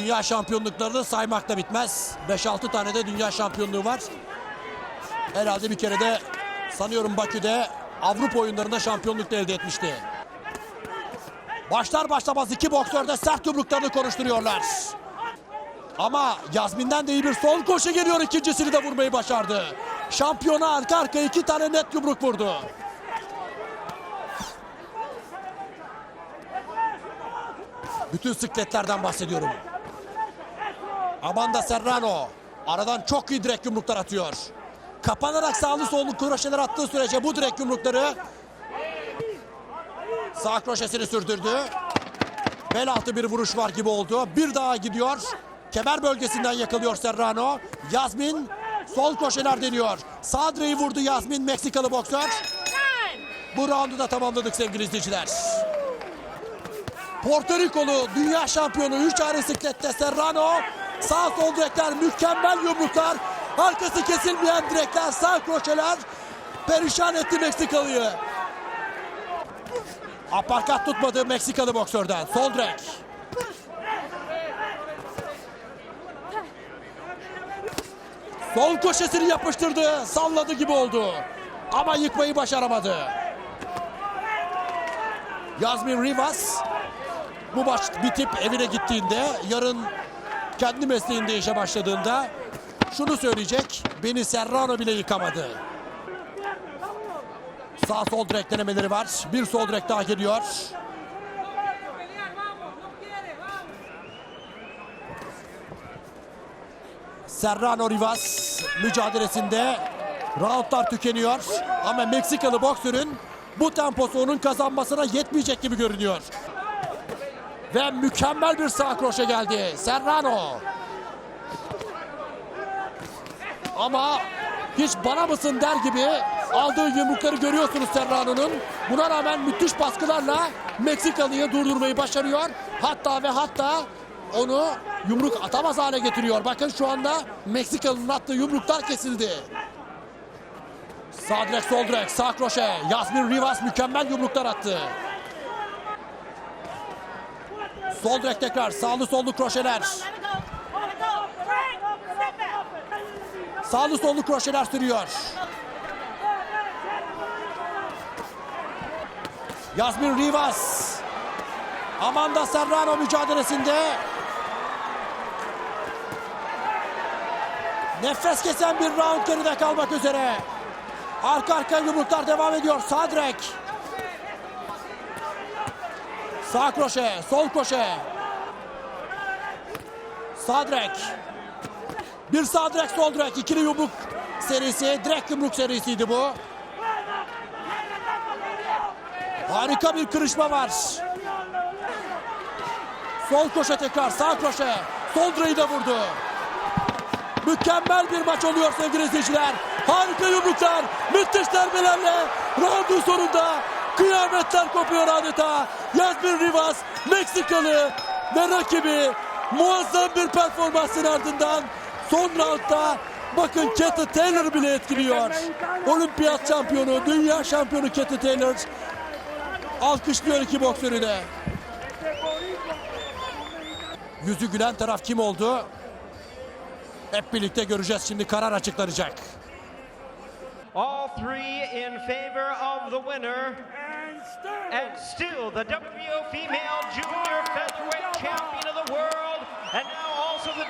Dünya şampiyonluklarını saymakla bitmez. 5-6 tane de dünya şampiyonluğu var. Herhalde bir kere de sanıyorum Bakü'de Avrupa oyunlarında şampiyonluk da elde etmişti. Başlar başlamaz iki boksör de sert yumruklarını konuşturuyorlar. Ama Yazmin'den de iyi bir sol koşu geliyor. ikincisini de vurmayı başardı. Şampiyona arka arkaya iki tane net yumruk vurdu. Bütün sıkletlerden bahsediyorum. Amanda Serrano aradan çok iyi direkt yumruklar atıyor. Kapanarak sağlı sollu kroşeler attığı sürece bu direkt yumrukları sağ kroşesini sürdürdü. Bel altı bir vuruş var gibi oldu. Bir daha gidiyor. Kemer bölgesinden yakalıyor Serrano. Yazmin sol koşeler deniyor. Sağ direği vurdu Yazmin Meksikalı boksör. Bu roundu da tamamladık sevgili izleyiciler. Porto Rikolu dünya şampiyonu 3 ayrı siklette Serrano. Sağ sol direkler mükemmel yumruklar. Arkası kesilmeyen direkler sağ kroşeler. Perişan etti Meksikalı'yı. Aparkat tutmadı Meksikalı boksörden. Sol direk. Sol köşesini yapıştırdı. Salladı gibi oldu. Ama yıkmayı başaramadı. Yazmin Rivas bu maç bitip evine gittiğinde yarın kendi mesleğinde işe başladığında şunu söyleyecek. Beni Serrano bile yıkamadı. Sağ sol direk denemeleri var. Bir sol direk daha geliyor. Serrano Rivas mücadelesinde roundlar tükeniyor. Ama Meksikalı boksörün bu temposu onun kazanmasına yetmeyecek gibi görünüyor. Ve mükemmel bir sağ kroşe geldi. Serrano. Ama hiç bana mısın der gibi aldığı yumrukları görüyorsunuz Serrano'nun. Buna rağmen müthiş baskılarla Meksikalı'yı durdurmayı başarıyor. Hatta ve hatta onu yumruk atamaz hale getiriyor. Bakın şu anda Meksikalı'nın attığı yumruklar kesildi. Sağ direk sol direk sağ kroşe. Yasmin Rivas mükemmel yumruklar attı. Sol direk tekrar sağlı sollu kroşeler. Sağlı sollu kroşeler sürüyor. Yasmin Rivas. Amanda Serrano mücadelesinde. Nefes kesen bir round geride kalmak üzere. Arka arka yumruklar devam ediyor. Sağ direk. Sağ kroşe, sol kroşe. Sağ direk. Bir sağ direk, sol direk. İkili yumruk serisi. Direkt yumruk serisiydi bu. Harika bir kırışma var. Sol koşe tekrar, sağ koşe. Sol direği de vurdu. Mükemmel bir maç oluyor sevgili izleyiciler. Harika yumruklar, müthiş darbelerle roundun sonunda kıyametler kopuyor adeta. Yasmin Rivas, Meksikalı ve rakibi muazzam bir performansın ardından son roundda bakın Katie Taylor bile etkiliyor. Olimpiyat şampiyonu, dünya şampiyonu Katie Taylor alkışlıyor iki boksörü de. Yüzü gülen taraf kim oldu? Hep birlikte göreceğiz şimdi karar açıklanacak. All three in favor of the winner. and still the WBO female junior featherweight champion of the world, and now also the